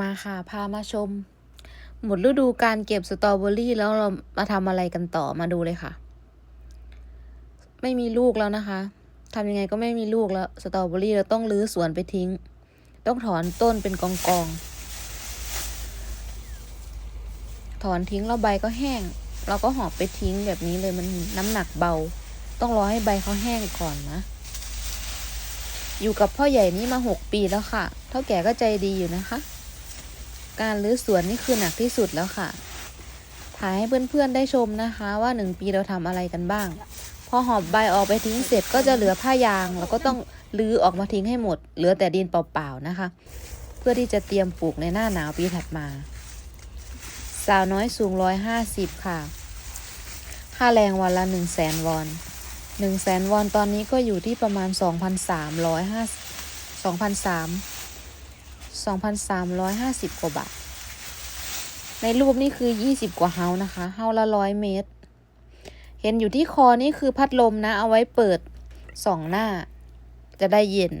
มาค่ะพามาชม หมดฤดูการเก็บสตรอเบอรี่แล้วเรามาทำอะไรกันต่อมาดูเลยค่ะ ไม่มีลูกแล้วนะคะทำยังไงก็ไม่มีลูกแล้วสตรอเบอรี่เราต้องรื้อสวนไปทิ้ง ต้องถอนต้นเป็นกองกองถอนทิ้งแล้วใบก็แห้ง เราก็หอบไปทิ้งแบบนี้เลยมันน้ำหนักเบา ต้องรอให้ใบเขาแห้งก่อนนะ อยู่กับพ่อใหญ่นี่มาหกปีแล้วค่ะ เท่าแก่ก็ใจดีอยู่นะคะ การรื้อสวนนี่คือหนักที่สุดแล้วค่ะ ถ่ายให้เพื่อนๆได้ชมนะคะว่าหนึ่งปีเราทำอะไรกันบ้าง พอหอบใบออกไปทิ้งเสร็จก็จะเหลือผ้ายางเราก็ต้องรื้อออกมาทิ้งให้หมด เหลือแต่ดินเปล่าๆนะคะ เพื่อที่จะเตรียมปลูกในหน้าหนาวปีถัดมา สาวน้อยสูงร้อยห้าสิบค่ะ ค่าแรงวันละหนึ่งแสนวอนหนึ่งแสนวอนตอนนี้ก็อยู่ที่ประมาณสองพันสามร้อยห้าสองพันสาม สองพันสามร้อยห้าสิบกว่าบาท ในรูปนี่คือยี่สิบกว่าเฮานะคะ เฮาละร้อยเมตร เห็นอยู่ที่คอนี่คือพัดลมนะ เอาไว้เปิดสองหน้า จะได้เย็น